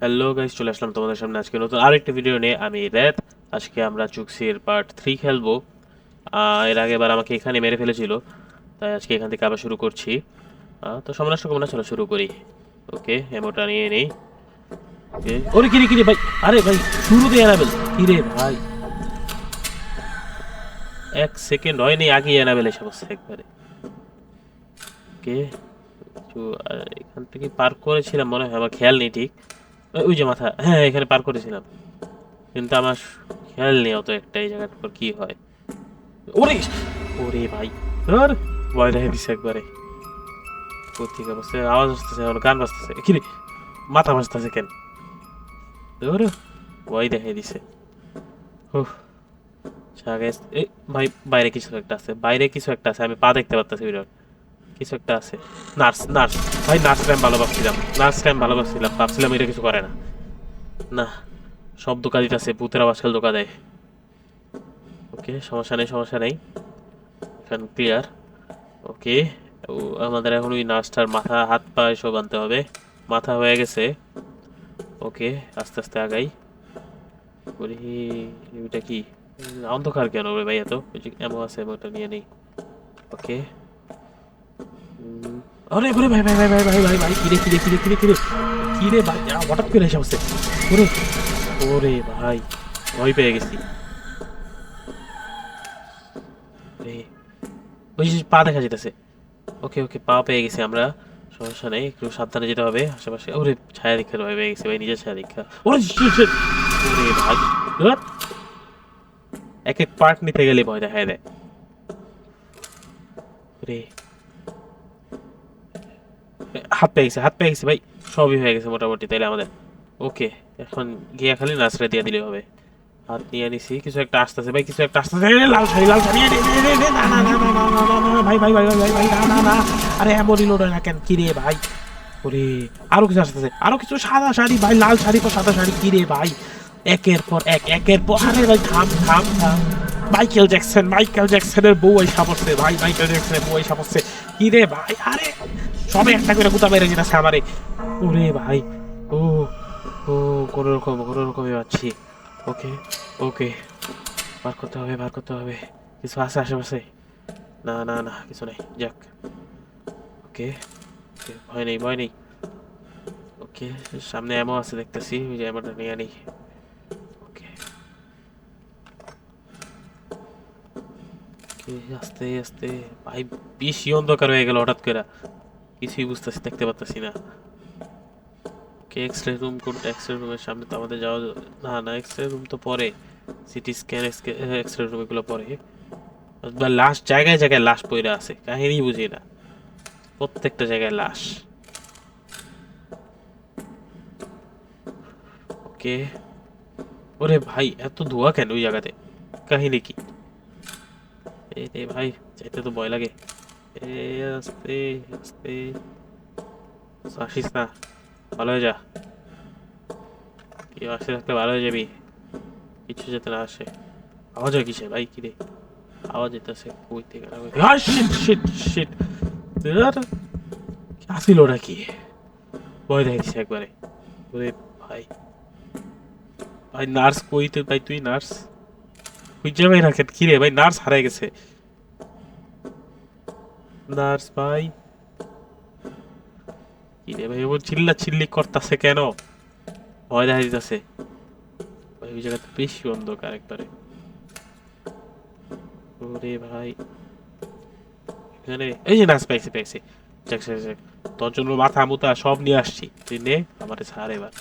Hello guys চলে আসলাম তোমাদের সামনে আজকে নতুন আরেকটা ভিডিও নিয়ে। আমি রেত আজকে আমরা চুক্সির পার্ট থ্রি খেলব। এর আগে বার আমাকে এখানে মেরে ফেলেছিল। তাই আজকে এখান থেকে আবার শুরু করছি। তো সময় নষ্ট করব না চলো শুরু করি। ওকে এমোটা নিয়ে নেই। ওকে। ওরে কিরে কিরে ভাই? আরে ভাই শুরুতে অ্যানাবেল কিরে ভাই? এক সেকেন্ড হয়নি আগে অ্যানাবেল এসে বসছে একবারে। ওকে এখান থেকে পার করেছিলাম মনে হয় আমার খেয়াল নেই ঠিক। ওই- যে মাথা হ্যাঁ এখানে পার করেছিলাম। কিন্তু আমার খেয়াল নেই অত একটা এই জায়গাটার পর কি হয়। ওরে ওরে ভাই, ধর। ভয় দেখে দিছে একবারে। কোথেকে বসে আওয়াজ আসতেছে আমার গান বাজতেছে। কিরে মাথা বাজতেছে কেন? ধর, ভয় দেখাই দিছে। এই ভাই, বাইরে কিছু একটা আছে। বাইরে কিছু একটা আছে, আমি পা দেখতে পাচ্ছি বিরাট। কিছু একটা আছে। Nurse nurse. ভাই, নার্স টাইম ভালো ভাবছিলাম নার্স টাইম ভালো ভাবছিলাম এটা কিছু করে না। না, সব দোকা দিতেছে ভূতের আজকাল দোকা দেয় ওকে, সমস্যা নেই সমস্যা নেই। এখন ক্লিয়ার ওকে আমাদের এখন ওই নার্সটার মাথা, হাত, পা এসব আনতে হবে। মাথা হয়ে গেছে। ওকে, আস্তে আস্তে আগাই। বলি এটা কি? অন্ধকার কেন রে ভাই এত? এমন আছে এমনটা নিয়ে নেই। ওকে। আরে আরে ভাই ভাই ভাই ভাই ভাই ভাই ভাই, কিরে কিরে কিরে কিরে কিরে? কিরে ভাই হঠাৎ করে এসে বসে। ওরে ওরে ভাই, ভয় পেয়ে গেছি। ওই পা দেখা যেতেছে ওকে ওকে, পা পেয়ে গেছি আমরা। সমস্যা নেই, একটু সাবধানে যেতে হবে আশেপাশে। ওরে, ছায়া দীক্ষার ভয় পেয়ে গেছি ভাই, নিজের ছায়া দীক্ষা। ওরে! ওরে ভাই এক এক পার্ট নিতে গেলে ভয় দেখায় দেয়। রে হাত পেয়ে গেছে হাত পেয়ে গেছে ভাই। সবই হয়ে গেছে মোটামুটি তাইলে আমাদের। ওকে, এখন গিয়া খালি নাচরা দিয়ে দিলে হবে। আর নিয়ে নিছি, কিছু একটা আসতেছে ভাই, কিছু একটা আসতেছে লাল শাড়ি লাল শাড়ি না না না না না ভাই ভাই ভাই ভাই ভাই ভাই, না না আরে হ্যাঁ বলি লোড না কেন? কিরে ভাই? ওরে, আরও কিছু আসতেছে আরও কিছু সাদা শাড়ি, ভাই, লাল শাড়ি পর সাদা শাড়ি কিরে ভাই? একের পর এক, একের পর আরে ভাই, থাম থাম থাম। মাইকেল জ্যাকসন মাইকেল জ্যাকসনের বউ এই সাপড়ছে ভাই মাইকেল জ্যাকসনের বউ এই সাপড়ছে কি রে ভাই, আরে, সবে একটা করে গুতা মেরে যেতেছে আমারে। ওরে ভাই, ও ও, কোনো রকম, কোনো রকমই পাচ্ছি। ওকে ওকে, বার করতে হবে, বার করতে হবে। কিছু আছে আশেপাশে? না না না, কিছু নেই, যাক। ওকে ভয় নেই ভয় নেই। ওকে, সামনে এমও আছে দেখতেছি, ওই যে এমনটা নিয়ে নেই ওকে আস্তে আস্তে। ভাই বেশি অন্ধকার হয়ে গেল হঠাৎ করে। কিছুই বুঝতেছি, দেখতে পারতেছি না। কে এক্স রে রুম কোনটা এক্স রে রুমের সামনে তো আমাদের যাওয়া না না এক্স রে রুম তো পরে। CT scan X ray room এগুলো পরে। বা লাশ, জায়গায় জায়গায় লাশ পড়ে আছে। কাহিনী বুঝি না। প্রত্যেকটা জায়গায় লাশ। ওকে। ওরে ভাই, এত ধোয়া কেন ওই জায়গাতে? কাহিনী কি? এ ভাই যেতে তো ভয় লাগে। এ আস্তে আস্তে। আসিস না ভালো হয়ে যা। কেউ আসতে থাকলে ভালো হয়ে যাবি। কিছু যাতে না আসে। আওয়াজ হয় কিসে ভাই কিরে আওয়াজ যেতেছে কই থেকে? shit, shit! ধুর, আসিল ওটা কি ভয় দেখাইছে একবারে। ওরে ভাই। ভাই নার্স কই তুই ভাই তুই নার্স? খুঁজে ভাই রাখেন কি রে ভাই নার্স হারাই গেছে নার্স ভাই কি রে ভাই ও চিল্লা চিল্লি করতেছে কেন ভয় দেখা দিতেছে ভাই ওই জায়গাতে বেশি অন্ধকার একবারে ওরে ভাই এখানে এই যে নাচ পাইছি পাইছি যাক যাক। তোর জন্য মাথা মুতা সব নিয়ে আসছি তুই নে আমার ছাড় এবার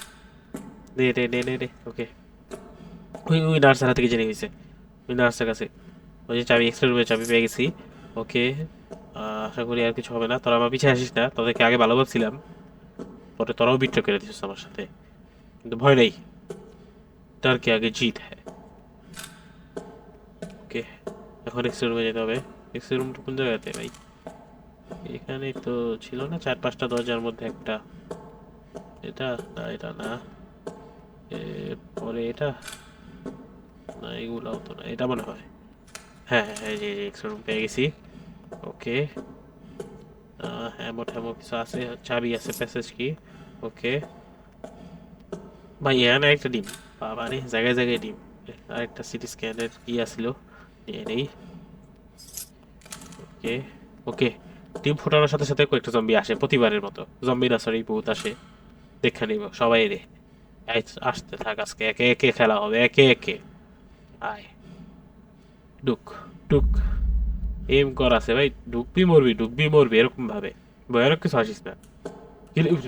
নে নে নে নে নে ওকে ওই ওই নার্সের হাতে কি জেনে গেছে বিন্দাসের কাছে। ওই যে চাবি এক্সট্রা রুমের চাবি পেয়ে গেছি। ওকে আশা করি আর কিছু হবে না। তোরা আমার পিছিয়ে আসিস না। তোদেরকে আগে ভালো ভাবছিলাম। পরে তোরাও বিট্রো করে দিছিস আমার সাথে। কিন্তু ভয় নেই। তার কি আগে জিত? হ্যাঁ। ওকে, এখন এক্সট্রা রুমে যেতে হবে। এক্সট্রা রুমটা কোন জায়গাতে ভাই? এখানে তো ছিল না চার পাঁচটা দরজার মধ্যে একটা। এটা না এটা না। পরে এটা। না, এগুলাও তো না, এটা মনে হয়। হ্যাঁ হ্যাঁ এই যে এক্সরে রুম পেয়ে গেছি। ওকে হ্যামো কিছু আছে, চাবি আছে প্যাসেজ কি ওকে ভাই, এখানে একটা ডিম। বাবা রে জায়গায় জায়গায় ডিম। আরেকটা সিটি স্ক্যানের কি আসলো। নিয়ে নেই। ওকে ওকে ডিম ফোটানোর সাথে সাথে কয়েকটা জম্বি আসে, প্রতিবারের মতো। জম্বিরা সরি বহুত আসে। দেখে নিব, সবাই রে। আসতে থাক আজকে, একে একে খেলা হবে, একে একে। আয়। ডুক ডুক। এম কর আছে ভাই, ডুকবি মরবি ডুকবি মরবি, এরকম ভাবে। ভয়ানক কিছু আসিস না।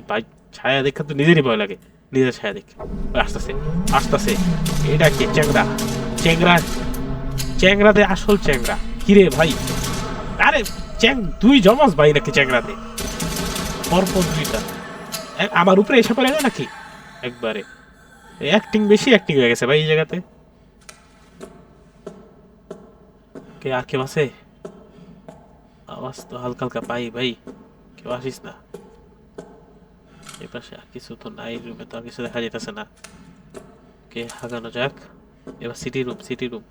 ভাই, ছায়া দেখা তো নিজেরই ভয় লাগে। নিজের ছায়া দেখে। আসতেছে আসতেছে। এটা কি চ্যাংরা? চ্যাংরা, চ্যাংরাতে আসল চ্যাংরা। কিরে ভাই? আরে, চ্যাং দুই জমজ ভাই নাকি চ্যাংরাতে? পরপর দুইটা। আমার উপরে এসে পড়ে নাকি? একবারে। অ্যাক্টিং বেশি অ্যাক্টিং হয়ে গেছে ভাই এই জায়গাতে। কে আর কেউ আছে? আওয়াজ তো হালকা হালকা পাই ভাই, কেউ আসিস না। এপাশে আর কিছু তো নাই, রুমে তো আর কিছু দেখা যেতেছে না। কে হাগানো যাক। এবার CT room CT room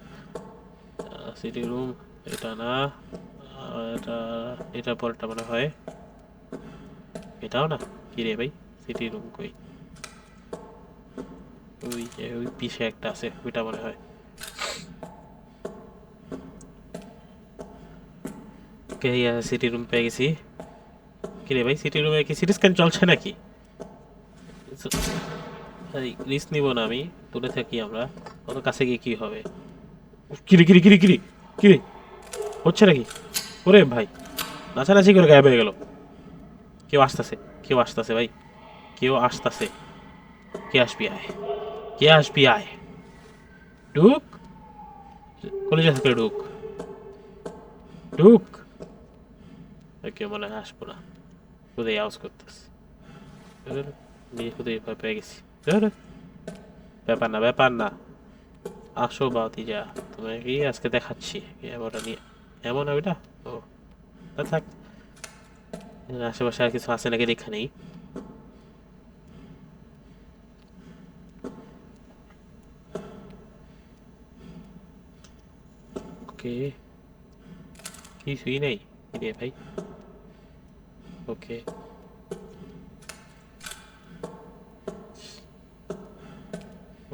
CT room এটা না এটা এটা পরেরটা মনে হয়। এটাও না? কি রে ভাই সিটি রুম কই? ওই ওই পিছে একটা আছে, ওইটা মনে হয়। ওকে সিটি রুম পেয়ে গেছি কি রে ভাই সিটি রুমে কি সিটি স্ক্যান চলছে নাকি রিস্ক নিব না আমি দূরে থাকি আমরা অত কাছে গিয়ে কি হবে কিরে কিরে কিরে কিরে কিরে হচ্ছে নাকি ওরে ভাই নাচানাচি করে গায়েব হয়ে গেল কেউ আসতেছে কেউ আসতেছে ভাই কেউ আসতেছে কে আসবি আয় কে আসবি আয় ঢুক কলেজে থেকে ঢুক ঢুক কেউ মনে হয় আসব না কোথায় আওয়াজ করতেছে নিয়ে কোথায় ভয় পেয়ে গেছি। ব্যাপার না ব্যাপার না আসো বাতি যা তোমাকে আজকে দেখাচ্ছি এমনটা নিয়ে এমন হবে না ও তা থাক আশেপাশে আর কিছু আছে নাকি দেখা নেই ওকে কিছুই নেই রে ভাই। ওকে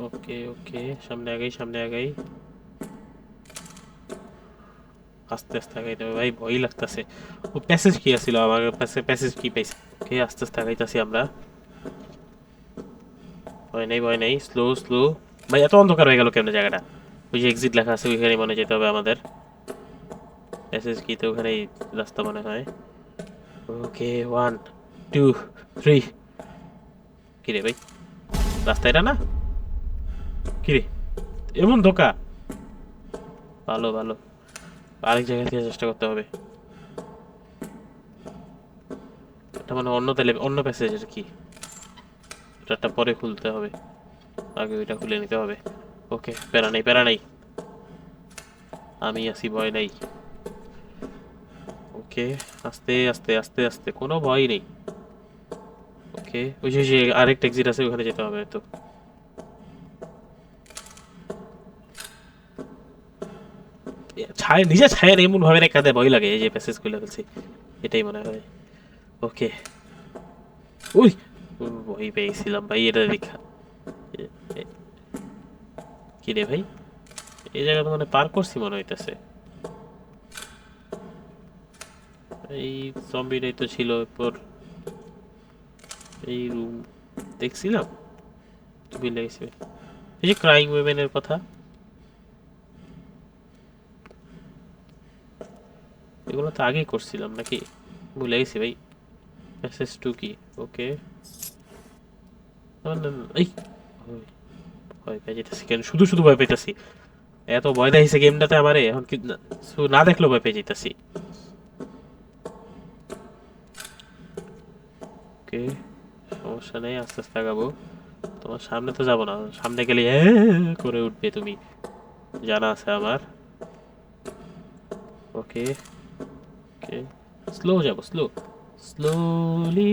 ওকে ওকে সামনে আগাই সামনে আগাই। আস্তে আস্তে আগাইতে হবে ভাই ভয় লাগতেছে। ও প্যাসেজ কি আছিল আমার কাছে? প্যাসেজ কি পাইছে? ওকে আস্তে আস্তে আগাইতেছি আমরা। ভয় নেই ভয় নেই। স্লো স্লো ভাই, এত অন্ধকার হয়ে গেল কেমন জায়গাটা? ওই যে এক্সিট লেখা আছে ওইখানে মনে যেতে হবে আমাদের। প্যাসেজ কি তো ওখানেই রাস্তা মনে হয়। ওকে ওয়ান টু থ্রি কি রে ভাই? রাস্তা এটা না? কি রে এমন ধোকা? ভালো ভালো। আরেক জায়গা থেকে চেষ্টা করতে হবে। এটা মানে অন্য তেলে অন্য প্যাসেজের কি। এটা পরে খুলতে হবে। আগে ওইটা খুলে নিতে হবে। ওকে প্যারা নেই প্যারা নেই। আমি আছি ভয় নাই। ওকে আস্তে আস্তে আস্তে আস্তে। কোনো ভয় নেই। ওকে ওই যে আরেকটা এক্সিট আছে ওখানে যেতে হবে তো ছায় নিজে ছায়ের এমন ভাবে রেখা দেয়, ভয় লাগে। এই যে প্যাসেজ খুলে ফেলছি। এটাই মনে হয়। ওকে উই! ভয় পেয়েছিলাম ভাই, এটা দেখা কি রে ভাই? এই জায়গা তো মানে পার করছি মনে হইতেছে। এই জম্বিটাই তো ছিল এরপর। এই রুম দেখছিলাম? ভুলে গেছি এই যে ক্রাইম উইমেনের কথা। এগুলো তো আগেই করছিলাম নাকি? ভুলে গেছি ভাই। মেসেজ টু কি? ওকে এই। ভয় পেয়ে যেতেছি কেন? শুধু শুধু ভয় পেতেছি এত ভয় দেখাইছে গেমটাতে আমারে। এখন কি না দেখলেও ভয় পেয়ে যেতেছি। ওকে, সমস্যা নেই, আস্তে আস্তে আগাবো। তোমার সামনে তো যাব না, সামনে গেলে করে উঠবে তুমি। জানা আছে আমার। ওকে ওকে স্লো যাব স্লো স্লোলি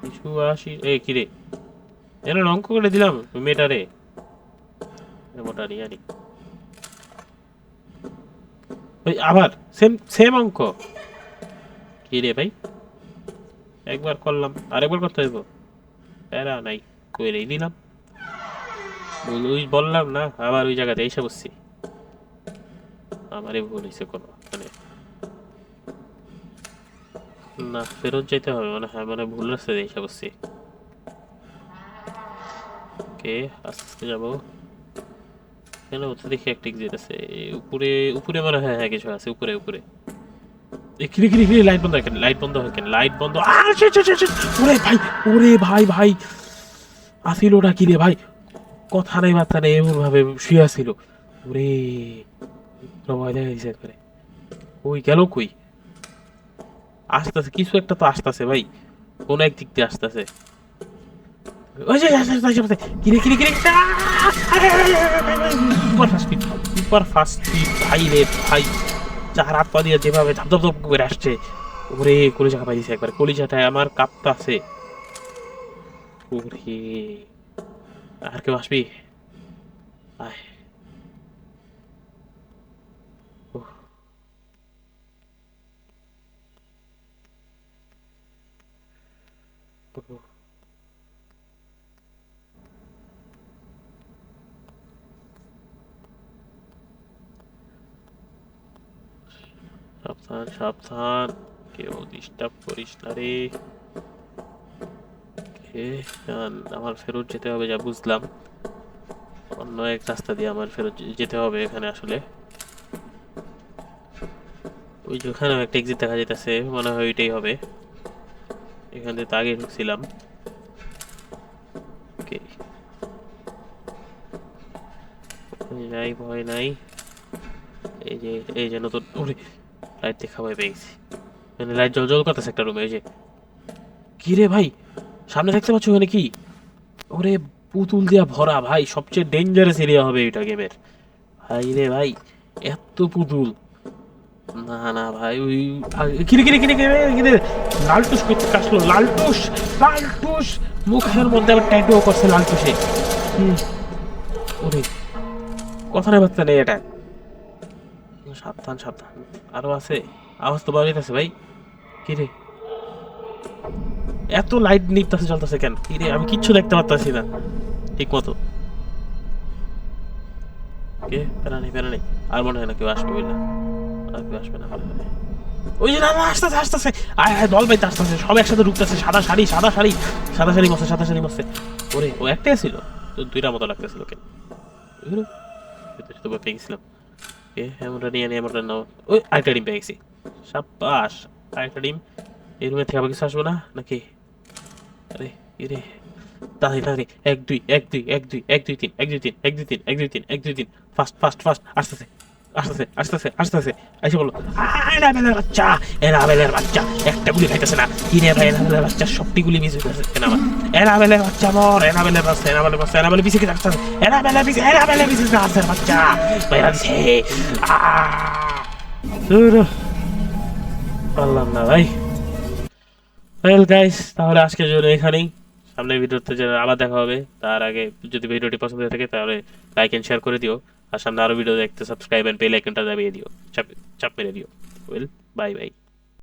কিছু আসি, এ, কি রে? এর অঙ্ক করে দিলাম মেয়েটারে মোটা নিয়ে আনি। ওই আবার সেম সেম অঙ্ক। কি রে ভাই? একবার করলাম, আরেকবার করতে হইব। প্যারা নাই কই রে দিলাম ওই- বললাম না, আবার ওই জায়গাতে এসে বসছি। আমারই ভুল হয়েছে কোনো মানে না, ফেরত যেতে হবে মানে হ্যাঁ মানে ভুল রাস্তায় এসে বসছি। ওকে আস্তে আস্তে যাব। কেন ওতে দেখি একটা এক্সিট আছে উপরে উপরে মনে হয় হ্যাঁ কিছু আছে, উপরে উপরে। কিরে কিরে কিরে লাইট বন্ধ হয় কেন লাইট বন্ধ হয় কেন লাইট বন্ধ shit! ওরে ভাই ওরে ভাই ভাই আসিল কি রে ভাই কথা নেই বার্তা নেই এমন ভাবে শুয়ে আসিল ওরে ভয় একবারে ওই গেল কই আসতেছে কিছু একটা তো আসতেছে ভাই কোন এক দিক দিয়ে আসতেছে ওই কিরে কিরে কিরে সুপার ফাস্ট সুপার ফাস্ট ভাই রে ভাই চার হাত পা দিয়ে যেভাবে ধাপ ধাপ ধাপ করে আসছে, ওরে কলিজা কাপাই দিছে একবার, কলিজাটায় আমার কাঁপতে আছে ওরে, আর কেউ আসবি? আয়। উহ। সাবধান সাবধান। কেউ ডিস্টার্ব করিস না রে। আমার ফেরত যেতে হবে যা বুঝলাম। অন্য এক রাস্তা দিয়ে আমার ফেরত যেতে হবে এখানে আসলে। ওই যে ওখানেও একটা এক্সিট দেখা যেতেছে মনে হয় ওইটাই হবে। এখান থেকে তো আগে ঢুকছিলাম। যাই, ভয় নাই। এই যে এই যে নতুন লাইট দেখা ভয় পেয়ে মানে লাইট জল জল করতেছে একটা রুমে এই যে। কি রে ভাই? সামনে দেখতে পাচ্ছ ওখানে কি? ওরে পুতুল দিয়া ভরা ভাই, সবচেয়ে ডেঞ্জারাস এরিয়া হবে এটা গেমের ভাই রে ভাই, এত পুতুল। না না ভাই, ওই কিরে কিরে কিরে কিরে কিরে, লালটুস করতে কাশলো, লালটুস লালটুস। মুখের মধ্যে আবার ট্যাটুও করছে লালটুসে। ওরে, কথা নেই বার্তা নেই এটা। সাবধান সাবধান। আরও আছে? আওয়াজ তো বাড়িতে আছে ভাই কিরে এত লাইট নিপতাছে, চলতেছে কেন? কিরে আমি কিচ্ছু দেখতে পারতাছি না। ঠিক মতো। কে? প্যারা নেই নেই। আর মনে হয় না কেউ আসবে না আর কেউ আসবে না ওই যে না আসতেছে আসতেছে। আয় আয়, দল বাইতে আসতেছে। সব একসাথে ঢুকতেছে। সাদা শাড়ি সাদা শাড়ি সাদা শাড়ি মস্তে সাদা শাড়ি মস্তে ওরে, ও একটাই ছিল? তো দুইটা মতো লাগতেছিল কেন তো পেয়ে এ এমনটা নিয়ে নিয়ে এমনটা নাও ওই আরেকটা ডিম পেয়ে গেছি সাপাস আরেকটা ডিম এই রুমে থেকে আবার কিছু আসবে না? নাকি? আরে ইরে তাড়াতাড়ি তাড়াতাড়ি। এক, দুই এক দুই এক দুই এক, দুই, তিন, এক, দুই, তিন, এক, দুই, তিন, এক, দুই, তিন, এক, দুই, তিন। ফাস্ট ফাস্ট ফাস্ট আসতেছে। আসতেছে আসতেছে আসতেছে। এসে বলল এনাবেলের বাচ্চা এনাবেলের বাচ্চা, একটা গুলি খাইতেছে না। কিনে ভাই এনাবেলের বাচ্চা, সবটি গুলি মিস হইতেছে কেন আমার? এনাবেলের বাচ্চা মর এনাবেলের বাচ্চা এনাবেলের বাচ্চা এনাবেলে পিছিয়ে কি আসতেছে এনাবেলের পিছিয়ে এনাবেলের পিছিয়ে আসছে বাচ্চা। বাইরা দিছে পারলাম না ভাই। ওয়েল গাইস তাহলে আজকের জন্য এখানেই। সামনের ভিডিওতে যে আবার দেখা হবে, তার আগে যদি ভিডিওটি পছন্দ হয়ে থাকে, তাহলে লাইক এন্ড শেয়ার করে দিও। আর সামনে আরও ভিডিও দেখতে সাবস্ক্রাইব অ্যান্ড বেল আইকনটা দাবিয়ে দিও। চাপ চাপ মেরে দিও। Well bye bye